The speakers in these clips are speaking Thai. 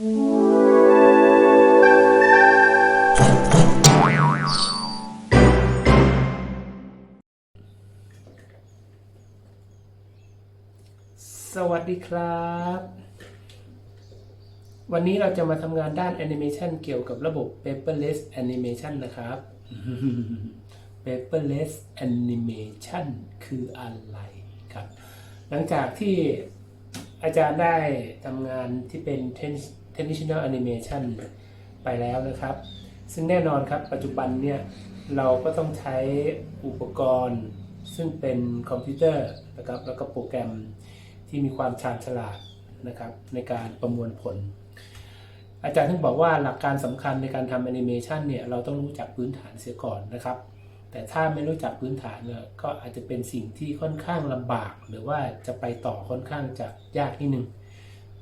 สวัสดีครับ วันนี้เราจะมาทำงานด้านแอนิเมชันเกี่ยวกับระบบ paperless animation นะครับ paperless animation คืออะไรครับ หลังจากที่อาจารย์ได้ทำงานที่เป็น ten- traditional animation ไปแล้วนะครับ ซึ่งแน่นอนครับปัจจุบันเนี่ยเราก็ต้องใช้อุปกรณ์ ซึ่งเป็นคอมพิวเตอร์นะครับแล้วก็โปรแกรมที่มีความชาญฉลาดนะครับในการประมวลผล อาจารย์ถึงบอกว่าหลักการสำคัญในการทำแอนิเมชันเนี่ยเราต้องรู้จักพื้นฐานเสียก่อนนะครับ แต่ถ้าไม่รู้จักพื้นฐานเนี่ยก็อาจจะเป็นสิ่งที่ค่อนข้างลำบาก หรือว่าจะไปต่อค่อนข้างจะยากนิดนึง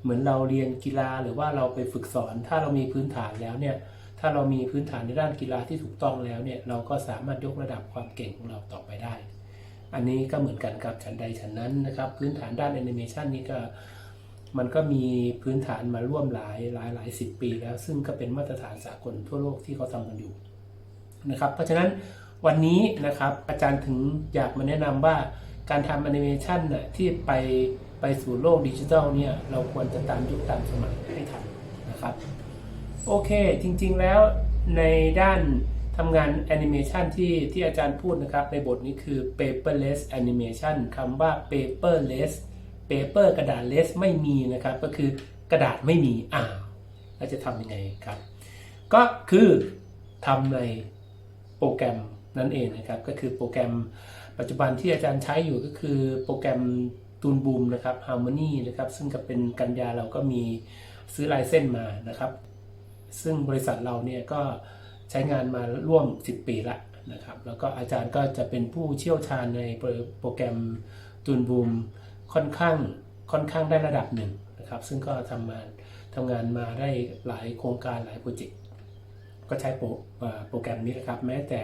เหมือนเราเรียนกีฬาหรือว่าเราไปฝึกสอน ถ้าเรามีพื้นฐานแล้วเนี่ยถ้าเรามีพื้นฐานในด้านกีฬาที่ถูกต้องแล้วเนี่ยเราก็สามารถยกระดับความเก่งของเราต่อไปได้ อันนี้ก็เหมือนกันกับฉันใดฉันนั้นนะครับพื้นฐานด้านแอนิเมชันนี้ก็มันก็มีพื้นฐานมาร่วมหลายหลายหลายสิบปีแล้ว ซึ่งก็เป็นมาตรฐานสากลทั่วโลกที่เขาทำกันอยู่นะครับเพราะฉะนั้นวันนี้นะครับอาจารย์ถึงอยากมาแนะนำว่าการทำแอนิเมชันน่ะที่ไป ไปสู่โลกดิจิทัลเนี่ยเราควรจะตามยุคตามสมัยให้ทันนะครับ โอเคจริงๆแล้วในด้านทำงานแอนิเมชันที่ที่อาจารย์พูดนะครับ ในบทนี้คือ paperless animation คำว่า paperless paper กระดาษ less ไม่มีนะครับ ก็คือกระดาษไม่มีอ้าวแล้วจะทำยังไงครับ ก็คือทำในโปรแกรมนั่นเองนะครับ ก็คือโปรแกรมปัจจุบันที่อาจารย์ใช้อยู่ก็คือโปรแกรม ตูนบูมนะครับ Harmony นะครับซึ่งก็เป็นกันยาเราก็มีซื้อลายเส้นมานะครับ ซึ่งบริษัทเราเนี่ยก็ใช้งานมาร่วม 10 ปีละนะครับแล้วก็อาจารย์ก็จะเป็นผู้เชี่ยวชาญในโปรแกรมตูนบูมค่อนข้างค่อนข้างได้ระดับหนึ่งนะครับซึ่งก็ทำงานทำงานมาได้หลายโครงการหลายโปรเจกต์ก็ใช้โปรโปรแกรมนี้นะครับ แม้แต่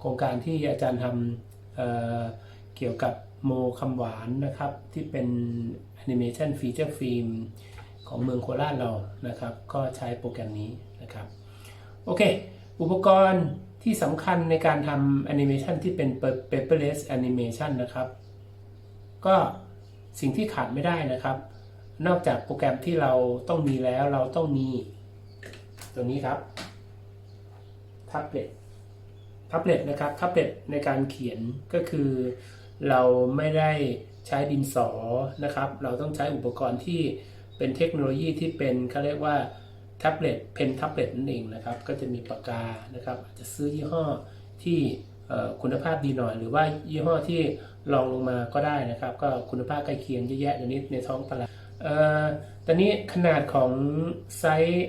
โครงการที่อาจารย์ทำเเกี่ยวกับ โมคำหวานนะครับ ที่เป็นแอนิเมชันฟีเจอร์ฟิล์มของเมืองโคราชเรานะครับ ก็ใช้โปรแกรมนี้นะครับ โอเค อุปกรณ์ที่สำคัญในการทำแอนิเมชันที่เป็น paperless animation นะครับ ก็สิ่งที่ขาดไม่ได้นะครับ นอกจากโปรแกรมที่เราต้องมีแล้วเราต้องมี ตัวนี้ครับแท็บเล็ตแท็บเล็ตนะครับแท็บเล็ตในการเขียนก็คือ เราไม่ได้ใช้ดินสอนะครับ เราต้องใช้อุปกรณ์ที่เป็นเทคโนโลยีที่เป็นเขาเรียกว่าแท็บเล็ตเพนแท็บเล็ตนั่นเองนะครับ ก็จะมีปากกานะครับอาจจะซื้อยี่ห้อที่คุณภาพดีหน่อย หรือว่ายี่ห้อที่รองลงมาก็ได้นะครับ ก็คุณภาพใกล้เคียงเยอะแยะเดี๋ยวนี้ในท้องตลาดเอ่อตอนนี้ขนาดของไซส์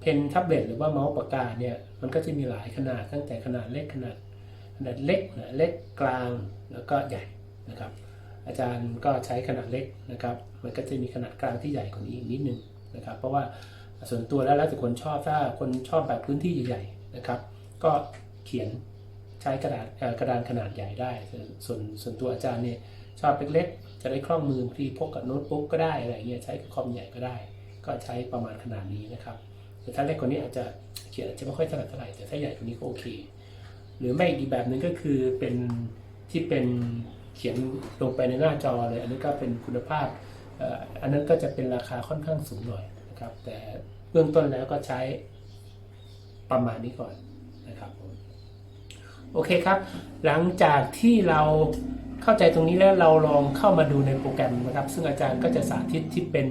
เพนแท็บเล็ตหรือว่าเมาส์ปากกาเนี่ยมันก็จะมีหลายขนาดตั้งแต่ขนาดเล็กขนาด เล็กขนาดเล็กกลางแล้วก็ใหญ่นะครับ อาจารย์ก็ใช้ขนาดเล็กนะครับ มันก็จะมีขนาดกลางที่ใหญ่กว่านี้อีกนิดนึงนะครับ เพราะว่าส่วนตัวแล้วแล้วแต่คนชอบถ้าคนชอบแบบพื้นที่ใหญ่ๆนะครับ ก็เขียนใช้กระดาษกระดานขนาดใหญ่ได้ ส่วนส่วนตัวอาจารย์เนี่ยชอบเล็กๆจะได้คล่องมือบางที่พกกับโน้ตบุ๊กก็ได้อะไรเงี้ยใช้กับคอมใหญ่ก็ได้ ก็ใช้ประมาณขนาดนี้นะครับแต่ถ้าเล็กกว่านี้อาจจะเขียนอาจจะไม่ค่อยถนัดเท่าไหร่แต่ถ้าใหญ่กว่านี้ก็โอเค หรือไม่อีกแบบหนึ่งก็คือเป็นที่เป็นเขียนลงไปในหน้าจอเลย อันนี้ก็เป็นคุณภาพอันนั้นก็จะเป็นราคาค่อนข้างสูงหน่อยนะครับ แต่เบื้องต้นแล้วก็ใช้ประมาณนี้ก่อนนะครับโอเคครับ หลังจากที่เราเข้าใจตรงนี้แล้วเราลองเข้ามาดูในโปรแกรมนะครับ ซึ่งอาจารย์ก็จะสาธิตที่เป็น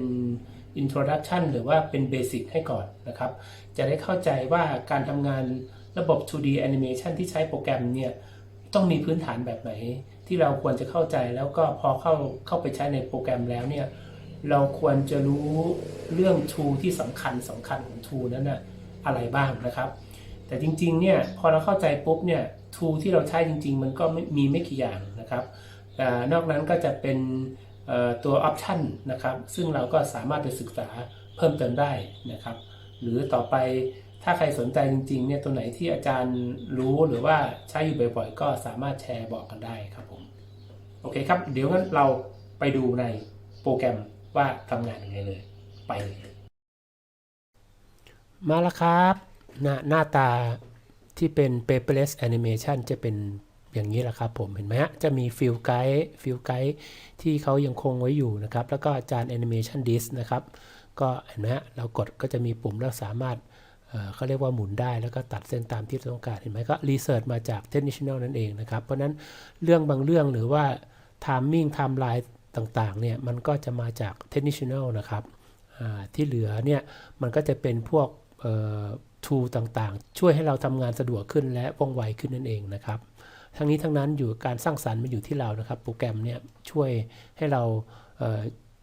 introduction หรือว่าเป็น basic ให้ก่อนนะครับ จะได้เข้าใจว่าการทำงาน ระบบ 2D animation ที่ใช้โปรแกรมเนี่ยต้องมีพื้นฐานแบบไหน ที่เราควรจะเข้าใจแล้วก็พอเข้าเข้าไปใช้ในโปรแกรมแล้วเนี่ยเราควรจะรู้เรื่อง tool ที่สำคัญสำคัญของ tool นั้นนะอะไรบ้างนะครับ แต่จริงๆเนี่ยพอเราเข้าใจปุ๊บเนี่ย tool ที่เราใช้จริง ๆ มันก็มีไม่กี่อย่างนะครับอ่นอกนั้นก็จะเป็นตัวออปชันนะครับ ซึ่งเราก็สามารถไปศึกษาเพิ่มเติมได้นะครับ หรือต่อไป ถ้าใครสนใจจริงๆเนี่ยตัวไหนที่อาจารย์รู้หรือว่าใช้อยู่บ่อยๆ ก็สามารถแชร์บอกกันได้ครับผม โอเคครับ เดี๋ยวงั้นเราไปดูในโปรแกรมว่าทำงานยังไงเลย ไปเลยมาแล้วครับหน้าหน้าตาที่เป็น paperless animation จะเป็นอย่างนี้แหละครับผมเห็นไหมฮะจะมีฟิลไกด์ฟิลไกด์ที่เขายังคงไว้อยู่นะครับ แล้วก็จาน animation disk นะครับ ก็เห็นไหมฮะเรากดก็จะมีปุ่มแล้วสามารถ เขาเรียกว่าหมุนได้แล้วก็ตัดเส้นตามที่ต้องการเห็นไหมก็รีเสิร์ชมาจาก technical นั่นเองนะครับ เพราะนั้นเรื่องบางเรื่องหรือว่า timing timeline ต่างๆเนี่ยมันก็จะมาจาก technical นะครับที่เหลือเนี่ยมันก็จะเป็นพวกเอ่อ tool ต่างๆ ช่วยให้เราทำงานสะดวกขึ้นและว่องไวขึ้นนั่นเองนะครับทั้งนี้ทั้งนั้นอยู่การสร้างสรรค์มันอยู่ที่เรานะครับ โปรแกรมเนี่ยช่วยให้เรา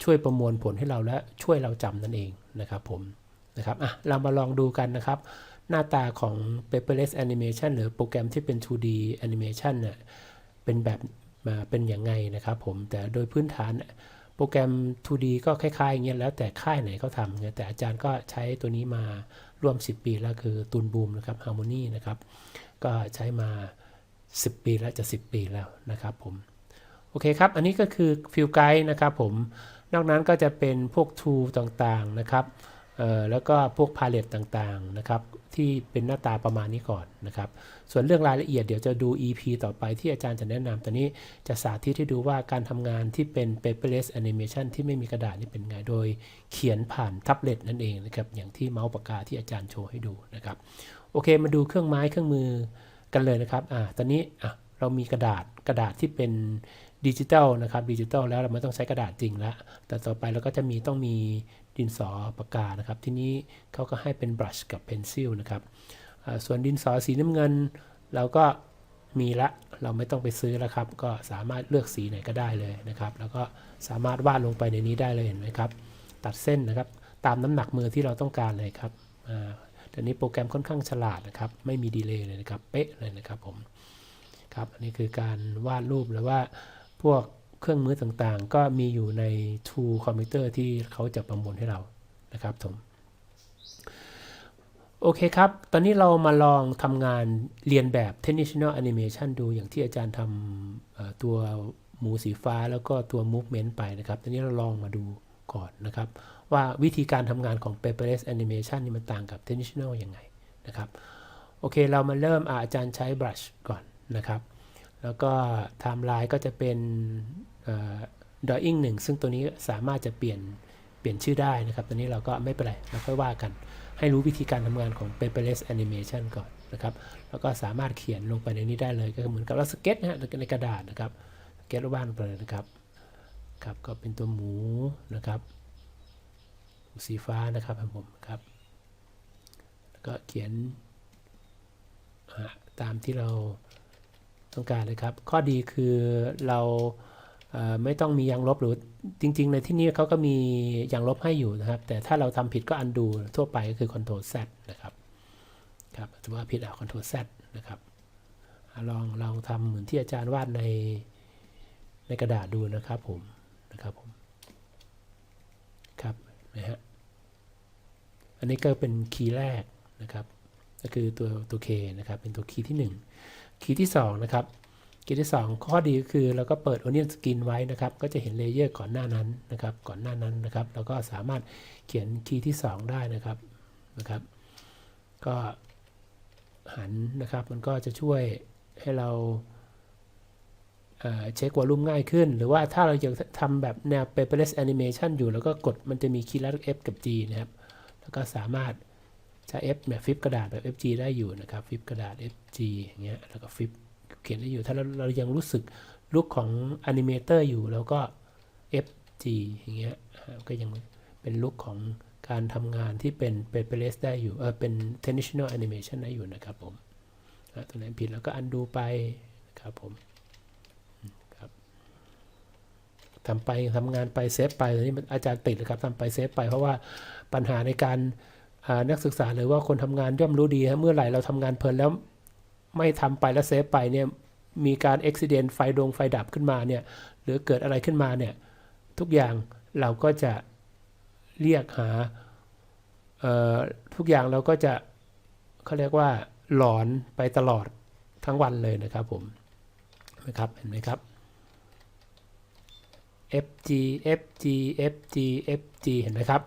ช่วยประมวลผลให้เราและช่วยเราจำนั่นเองนะครับผม นะครับอะเรามาลองดูกันนะครับ หน้าตาของ paperless animation หรือโปรแกรมที่เป็น 2D animation เนี่ยเป็นแบบมาเป็นอย่างไงนะครับผมแต่โดยพื้นฐานโปรแกรม 2D ก็คล้ายๆอย่างเงี้ยแล้วแต่ค่ายไหนเขาทำเนี่ยแต่อาจารย์ก็ใช้ตัวนี้มาร่วม 10 ปีแล้วคือตูนบูมนะครับ Harmony นะครับก็ใช้มา 10 ปีแล้วจะ 10 ปีแล้วนะครับผมโอเคครับ อันนี้ก็คือฟิลไกด์นะครับผม นอกนั้นก็จะเป็นพวก tool ต่างๆนะครับ แล้วก็พวก palette ต่างๆนะครับที่เป็นหน้าตาประมาณนี้ก่อนนะครับ ส่วนเรื่องรายละเอียดเดี๋ยวจะดู EP ต่อไปที่อาจารย์จะแนะนำตอนนี้จะสาธิตให้ดูว่าการทำงานที่เป็น paperless animation ที่ไม่มีกระดาษนี่เป็นไงโดยเขียนผ่านแท็บเล็ตนั่นเองนะครับอย่างที่เมาส์ปากกาที่อาจารย์โชว์ให้ดูนะครับโอเคมาดูเครื่องไม้เครื่องมือกันเลยนะครับอ่าตอนนี้อะเรามีกระดาษกระดาษที่เป็นดิจิตอลนะครับดิจิตอลแล้วเราไม่ต้องใช้กระดาษจริงแล้วแต่ต่อไปเราก็จะมีต้องมี ดินสอปากกานะครับ ที่นี้เขาก็ให้เป็นบรัชกับเพนซิลนะครับส่วนดินสอสีน้ำเงิน เราก็มีละเราไม่ต้องไปซื้อแล้วครับ ก็สามารถเลือกสีไหนก็ได้เลยนะครับ แล้วก็สามารถวาดลงไปในนี้ได้เลยเห็นไหมครับ ตัดเส้นนะครับ ตามน้ำหนักมือที่เราต้องการเลยครับอ่าแต่นี้โปรแกรมค่อนข้างฉลาดนะครับ ไม่มีดีเลย์เลยนะครับ เป๊ะเลยนะครับผม ครับ อันนี้คือการวาดรูปหรือว่าพวก เครื่องมือต่างๆ ก็มีอยู่ใน Tool คอมพิวเตอร์ที่เขาจะประมวลให้เรานะครับผมโอเคครับ ตอนนี้เรามาลองทำงานเรียนแบบ Technical Animation ดูอย่างที่อาจารย์ทำตัวหมูสีฟ้าแล้วก็ตัว Movement ไปนะครับ ตอนนี้เราลองมาดูก่อนนะครับ ว่าวิธีการทำงานของ paperless animation นี่มันต่างกับ traditional ยังไงนะครับ โอเค เรามาเริ่มอาจารย์ใช้ brush ก่อนนะครับ แล้วก็ timeline ก็จะเป็น เอ่อ drawing หนึ่งซึ่งตัวนี้สามารถจะเปลี่ยนเปลี่ยนชื่อได้นะครับ ตัวนี้เราก็ไม่เป็นไรเราค่อยว่ากัน ให้รู้วิธีการทำงานของ paperless animation ก่อนนะครับ แล้วก็สามารถเขียนลงไปในนี้ได้เลย ก็เหมือนกับเราสเก็ตนะฮะในกระดาษนะครับสเก็ตวาดลงไปเลยนะครับครับก็เป็นตัวหมูนะครับสีฟ้านะครับผมครับแล้วก็เขียนตามที่เราต้องการเลยครับ ข้อดีคือเรา ไม่ต้องมียางลบหรือจริง ๆ ในที่นี้เขาก็มียางลบให้อยู่นะครับ แต่ถ้าเราทำผิดก็อันดูทั่วไปก็คือ Ctrl Z นะครับครับถือว่าผิดอะ Ctrl Z นะครับลองลองทำเหมือนที่อาจารย์วาดในในกระดาษดูนะครับผมนะครับผมครับนะฮะอันนี้ก็เป็นคีย์แรกนะครับ ก็คือตัวตัว K นะครับ เป็นตัวคีย์ที่ 1 คีย์ที่ 2 นะครับ คีย์ที่ 2 ข้อดีก็คือเราก็เปิด Onion Skin ไว้นะครับ ก็จะเห็นเลเยอร์ก่อนหน้านั้นนะครับ ก่อนหน้านั้นนะครับ เราก็สามารถเขียนคีย์ที่ 2 ได้นะครับนะครับ ก็หันนะครับ มันก็จะช่วยให้เราเช็ควอลลุ่มง่ายขึ้น หรือว่าถ้าเราอยากทำแบบแนว paperless animation อยู่ แล้วก็กดมันจะมีคีย์ลัด F กับ G นะครับ แล้วก็สามารถใช้ F แบบฟิปกระดาษแบบ FG ได้อยู่นะครับ ฟิปกระดาษ FG อย่างเงี้ย แล้วก็ฟิป เขียนได้อยู่ ถ้าเราเรายังรู้สึกลุคของอนิเมเตอร์อยู่แล้วก็ FG อย่างเงี้ยก็ยังเป็นลุคของการทำงานที่เป็น paperless ได้อยู่เออเป็น traditional animation ได้อยู่นะครับผมตัวไหนผิดแล้วก็ undo ไปนะครับผมครับทำไปทำงานไปเซฟไปตอนนี้มันอาจารย์ติดเลยครับทำไปเซฟไป เพราะว่าปัญหาในการนักศึกษาหรือว่าคนทำงานย่อมรู้ดีฮะเมื่อไหร่เราทำงานเพลินแล้ว ไม่ทำไปแล้วเซฟไปเนี่ยมีการอุบิเหตุไฟดวงไฟดับขึ้นมาเนี่ยหรือเกิดอะไรขึ้นมาเนี่ยทุกอย่างเราก็จะเรียกหาเอ่อทุกอย่างเราก็จะเขาเรียกว่าหลอนไปตลอดทั้งวันเลยนะครับผมนะครับเห็นไหมครับ FG FG FG FG เห็นไหมครับ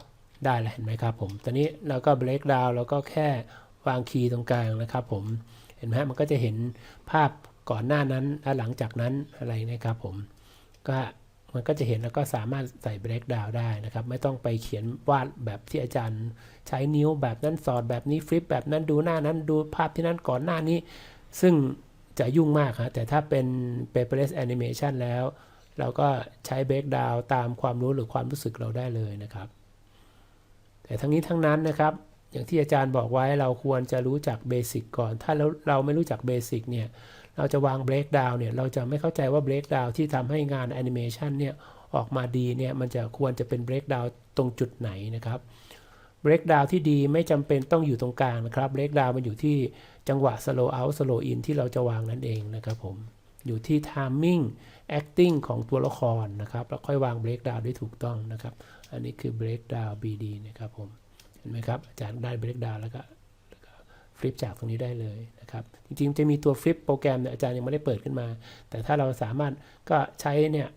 ได้แล้วเห็นไหมครับผม ตอนนี้เราก็ break down แล้วก็แค่วางคีย์ตรงกลางนะครับผม ห็นไหมฮะมันก็จะเห็นภาพก่อนหน้านั้นและหลังจากนั้นอะไรนะครับผมก็มันก็จะเห็นแล้วก็สามารถใส่ break down ได้นะครับ ไม่ต้องไปเขียนวาดแบบที่อาจารย์ ใช้นิ้วแบบนั้นสอดแบบนี้ฟลิปแบบนั้นดูหน้านั้นดูภาพที่นั้นก่อนหน้านี้ ซึ่งจะยุ่งมากครับแต่ถ้าเป็น paperless animation แล้ว เราก็ใช้ break down ตามความรู้หรือความรู้สึกเราได้เลยนะครับ แต่ทั้งนี้ทั้งนั้นนะครับ อย่างที่อาจารย์บอกไว้เราควรจะรู้จักเบสิกก่อน ถ้าเราเราไม่รู้จักเบสิกเนี่ย เราจะวาง break down เนี่ยเราจะไม่เข้าใจว่า break down ที่ทำให้งานแอนิเมชันเนี่ยออกมาดีเนี่ยมันจะควรจะเป็น break down ตรงจุดไหนนะครับ break down ที่ดีไม่จำเป็นต้องอยู่ตรงกลางนะครับ break down มันอยู่ที่จังหวะ slow out slow in ที่เราจะวางนั่นเองนะครับผมอยู่ที่ timing acting ของตัวละครนะครับแล้วค่อยวาง break down ได้ถูกต้องนะครับ อันนี้คือ break down BD นะครับผม เห็นไหมครับอาจารย์ได้ break down แล้วแล้วก็ฟลิปจากตรงนี้ได้เลยนะครับจริงๆ จะมีตัวฟลิปโปรแกรมเนี่ยอาจารย์ยังไม่ได้เปิดขึ้นมา แต่ถ้าเราสามารถก็ใช้เนี่ย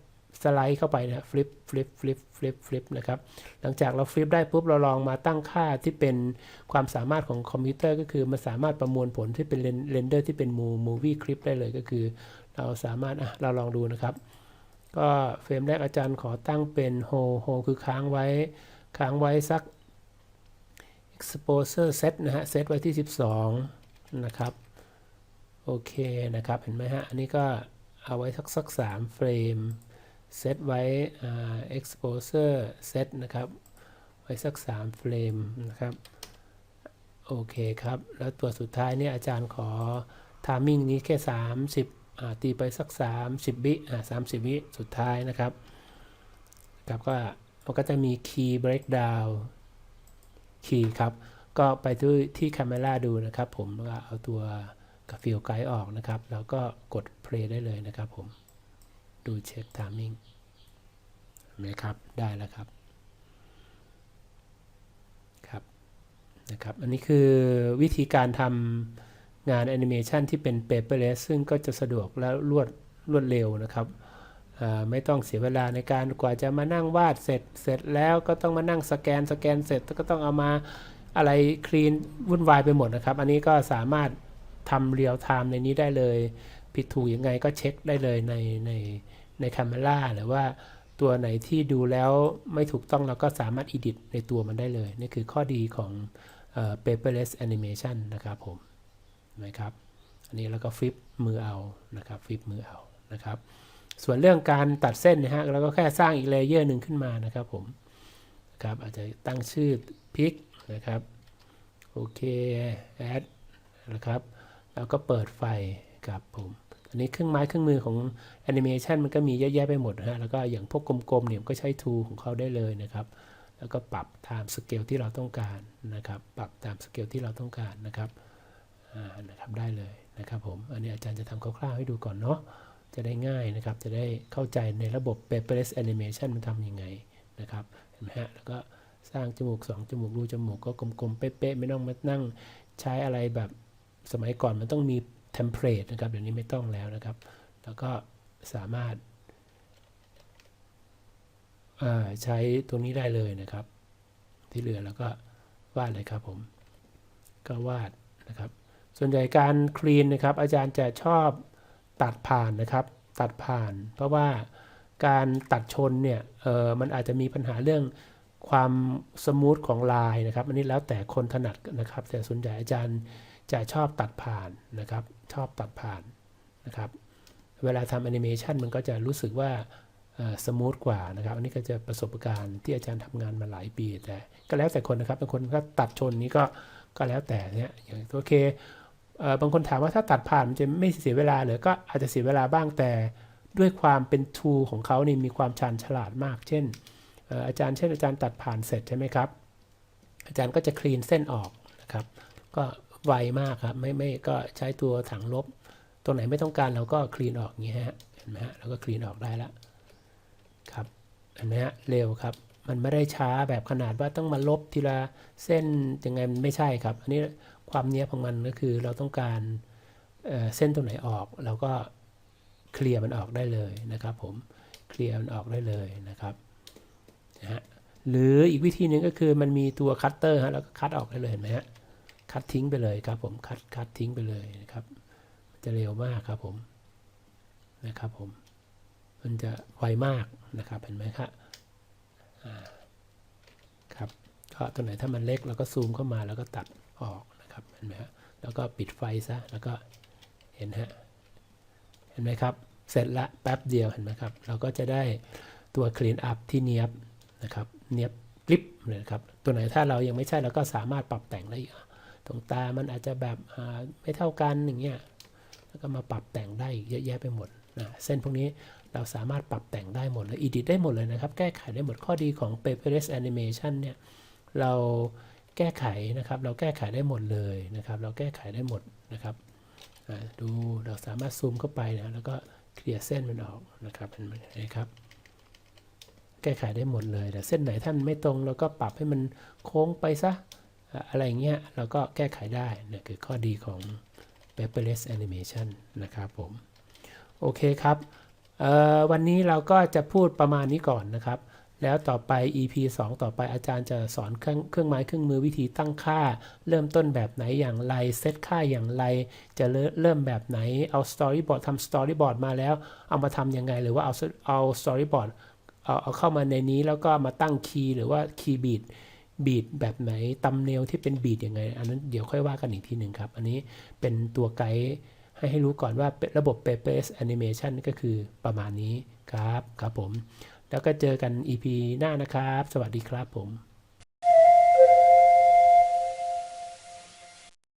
สไลด์เข้าไปนะฟลิปฟลิปฟลิปฟลิปฟลิปนะครับหลังจากเราฟลิปได้ปุ๊บเราลองมาตั้งค่าที่เป็นความสามารถของคอมพิวเตอร์ ก็คือมันสามารถประมวลผลที่เป็นเรนเดอร์ที่เป็นมูมูวี่คลิปได้เลยก็คือ เราสามารถอะเราลองดูนะครับ ก็เฟรมแรกอาจารย์ขอตั้งเป็นโฮโฮคือค้างไว้ ค้างไว้สัก exposure set นะฮะ set ไว้ที่ 12 นะครับ โอเคนะครับ เห็นไหมฮะ อันนี้ก็เอาไว้สักสัก3เฟรม เซตไว้ exposure set นะครับ ไว้สัก3เฟรมนะครับ โอเคครับ แล้วตัวสุดท้ายเนี่ยอาจารย์ขอ timing นี้แค่ 30ตีไปสัก 30วิอ่า30 วิสุดท้ายนะครับ ครับก็มันก็จะมี key breakdown คีย์ครับ ก็ไปที่ที่ Camera ดูนะครับผมแล้วก็เอาตัวกับฟิลไกด์ออกนะครับ แล้วก็กด play ได้เลยนะครับผมดูเช็ค timing เห็นไหมครับได้แล้วครับครับนะครับ อันนี้คือวิธีการทำงานแอนิเมชันที่เป็น paperless ซึ่งก็จะสะดวกและรวดรวดเร็วนะครับ ไม่ต้องเสียเวลาในการกว่าจะมานั่งวาดเสร็จเสร็จแล้วก็ต้องมานั่งสแกนสแกนเสร็จก็ต้องเอามาอะไรคลีนวุ่นวายไปหมดนะครับ อันนี้ก็สามารถทำเรียลไทม์ในนี้ได้เลย ผิดถูกยังไงก็เช็คได้เลยในในในค a ม e r a หรือว่าตัวไหนที่ดูแล้วไม่ถูกต้องเราก็สามารถ edit ในตัวมันได้เลย นี่คือข้อดีของเอ่อ paperless animation นะครับผมนไหมครับ อันนี้แล้วก็ฟลิปมือเอานะครับฟลิปมือเอานะครับ ส่วนเรื่องการตัดเส้นนะฮะเราก็แค่สร้างอีกเลเยอร์หนึ่งขึ้นมานะครับผมครับอาจจะตั้งชื่อพิกนะครับโอเคแอดนะครับแล้วก็เปิดไฟครับผมอันนี้เครื่องไม้เครื่องมือของแอนิเมชันมันก็มีเยอะแยะไปหมดนะฮะแล้วก็อย่างพวกกลมๆเนี่ยก็ใช้ทูของเขาได้เลยนะครับ แล้วก็ปรับตามสเกลที่เราต้องการนะครับปรับตามสเกลที่เราต้องการนะครับอ่านะครับได้เลยนะครับผมอันนี้อาจารย์จะทำคร่าวๆให้ดูก่อนเนาะ จะได้ง่ายนะครับ จะได้เข้าใจในระบบ paperless animation มันทำยังไงนะครับเห็นไหมฮะแล้วก็สร้างจมูก 2 จมูกรูจมูกก็กลมๆ เป๊ะๆ ไม่ต้องมานั่งใช้อะไรแบบสมัยก่อนมันต้องมีเทมเพลตนะครับ เดี๋ยวนี้ไม่ต้องแล้วนะครับ แล้วก็สามารถาใช้ตัวนี้ได้เลยนะครับ ที่เหลือแล้วก็วาดเลยครับผม ก็วาดนะครับ ส่วนใหญ่การคลีนนะครับ อาจารย์จะชอบ ตัดผ่านนะครับ ตัดผ่าน เพราะว่าการตัดชนเนี่ยเออมันอาจจะมีปัญหาเรื่องความสมูทของลายนะครับ อันนี้แล้วแต่คนถนัดนะครับ แต่ส่วนใหญ่อาจารย์จะชอบตัดผ่านนะครับ ชอบตัดผ่านนะครับ เวลาทำแอนิเมชันมันก็จะรู้สึกว่าสมูทกว่านะครับ อันนี้ก็จะประสบการณ์ที่อาจารย์ทำงานมาหลายปีแต่ ก็แล้วแต่คนนะครับบางคนก็ตัดชนนี้ก็ก็แล้วแต่เนี่ยอย่างโอเค บางคนถามว่าถ้าตัดผ่านมันจะไม่เสียเวลาหรือก็อาจจะเสียเวลาบ้างแต่ด้วยความเป็นทูของเขานี่มีความชาญฉลาดมาก เช่นอออาจารย์เช่นอาจารย์ตัดผ่านเสร็จใช่ไหมครับ อาจารย์ก็จะคลีนเส้นออกนะครับ ก็ไวมากครับไม่ไม่ก็ใช้ตัวถังลบตัวไหนไม่ต้องการเราก็คลีนออกอย่างนี้ฮะเห็นไหมฮะเราก็คลีนออกได้แล้วครับเห็นไหมฮะเร็วครับ มันไม่ได้ช้าแบบขนาดว่าต้องมาลบทีละเส้นยังไงมันไม่ใช่ครับ อันนี้ ความเนี้ยของมันก็คือเราต้องการเเส้นตรงไหนออกเราก็เคลียร์มันออกได้เลยนะครับผมเคลียร์มันออกได้เลยนะครับนะฮะหรืออีกวิธีหนึ่งก็คือมันมีตัวคัตเตอร์ฮะแล้วก็คัดออกได้เลยเห็นไหมฮะคัดทิ้งไปเลยครับผมคัดคัดทิ้งไปเลยนะครับจะเร็วมากครับผมนะครับผมมันจะไวมากนะครับเห็นไหมครับครับก็ตัวไหนถ้ามันเล็กเราก็ซูมเข้ามาแล้วก็ตัดออก นะครับเห็นไหมฮะแล้วก็ปิดไฟซะแล้วก็เห็นฮะเห็นไหมครับ เสร็จละแป๊บเดียวเห็นไหมครับ เราก็จะได้ตัว clean up ที่เนียบนะครับเนียบกริบเลยครับ ตัวไหนถ้าเรายังไม่ใช่เราก็สามารถปรับแต่งได้อีกตรงตามันอาจจะแบบไม่เท่ากันอย่างเงี้ยแล้วก็มาปรับแต่งได้เยอะแยะไปหมดนะเส้นพวกนี้เราสามารถปรับแต่งได้หมดเลย edit ได้หมดเลยนะครับ แก้ไขได้หมดข้อดีของ paperless animation เนี่ย เรา แก้ไขนะครับ เราแก้ไขได้หมดเลยนะครับ เราแก้ไขได้หมดนะครับดูเราสามารถซูมเข้าไปนะแล้วก็เคลียร์เส้นมันออกนะครับเห็นไหมครับ แก้ไขได้หมดเลยแต่เส้นไหนท่านไม่ตรงเราก็ปรับให้มันโค้งไปซะอะไรเงี้ยเราก็แก้ไขได้นะคือข้อดีของ paperless animation นะครับผม โอเคครับวันนี้เราก็จะพูดประมาณนี้ก่อนนะครับ แล้วต่อไป EP 2 ต่อไปอาจารย์จะสอนเครื่องเครื่องไม้เครื่องมือวิธีตั้งค่า เริ่มต้นแบบไหนอย่างไร เซตค่าอย่างไร จะเริ่มเริ่มแบบไหน เอา storyboard ทำ storyboard มาแล้ว เอามาทำยังไง หรือว่าเอาเอา storyboard เอาเอาเข้ามาในนี้แล้วก็มาตั้งคีย์หรือว่าคีย์บีดบีดแบบไหนตำเนลที่เป็นบีดยังไง อันนั้นเดี๋ยวค่อยว่ากันอีกทีหนึ่งครับ อันนี้เป็นตัวไกด์ให้ให้รู้ก่อนว่าระบบ p a p e r s animation ก็คือประมาณนี้ครับครับผม แล้วก็เจอกัน EP หน้านะครับ สวัสดีครับผม